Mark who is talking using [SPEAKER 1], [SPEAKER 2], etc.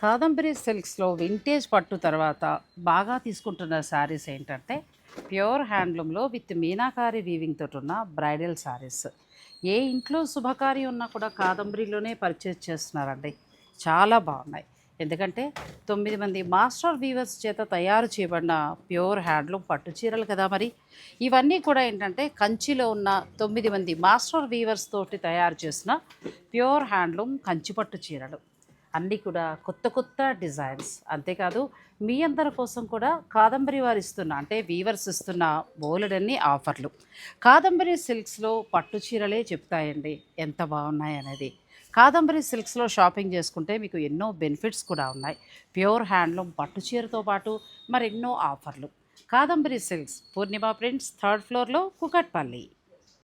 [SPEAKER 1] Kadambari సిల్క్స్లో vintage పట్టు తర్వాత బాగా తీసుకుంటున్న శారీస్ ఏంటంటే ప్యూర్ హ్యాండ్లూమ్లో విత్ మీనాకారి వీవింగ్ తోటి ఉన్న బ్రైడల్ శారీస్. ఏ ఇంట్లో శుభకార్యం ఉన్నా కూడా కాదంబరిలోనే పర్చేజ్ చేస్తున్నారండి. చాలా బాగున్నాయి. ఎందుకంటే తొమ్మిది మంది మాస్టర్ వీవర్స్ చేత తయారు చేయబడిన ప్యూర్ హ్యాండ్లూమ్ పట్టు చీరలు కదా మరి. ఇవన్నీ కూడా ఏంటంటే కంచిలో ఉన్న తొమ్మిది మంది మాస్టర్ వీవర్స్ తోటి తయారు చేసిన ప్యూర్ హ్యాండ్లూమ్ కంచి పట్టు చీరలు. అన్నీ కూడా కొత్త కొత్త డిజైన్స్. అంతేకాదు మీ అందరి కోసం కూడా కాదంబరి వారు ఇస్తున్న అంటే వీవర్స్ ఇస్తున్న బోలెడన్ని ఆఫర్లు. కాదంబరి సిల్క్స్లో పట్టు చీరలే చెప్తాయండి ఎంత బాగున్నాయి అనేది. కాదంబరి సిల్క్స్లో షాపింగ్ చేసుకుంటే మీకు ఎన్నో బెనిఫిట్స్ కూడా ఉన్నాయి. ప్యూర్ హ్యాండ్లూమ్ పట్టు చీరతో పాటు మరెన్నో ఆఫర్లు. Kadambari silks Purnima prints third ఫ్లోర్లో కుకట్పల్లి.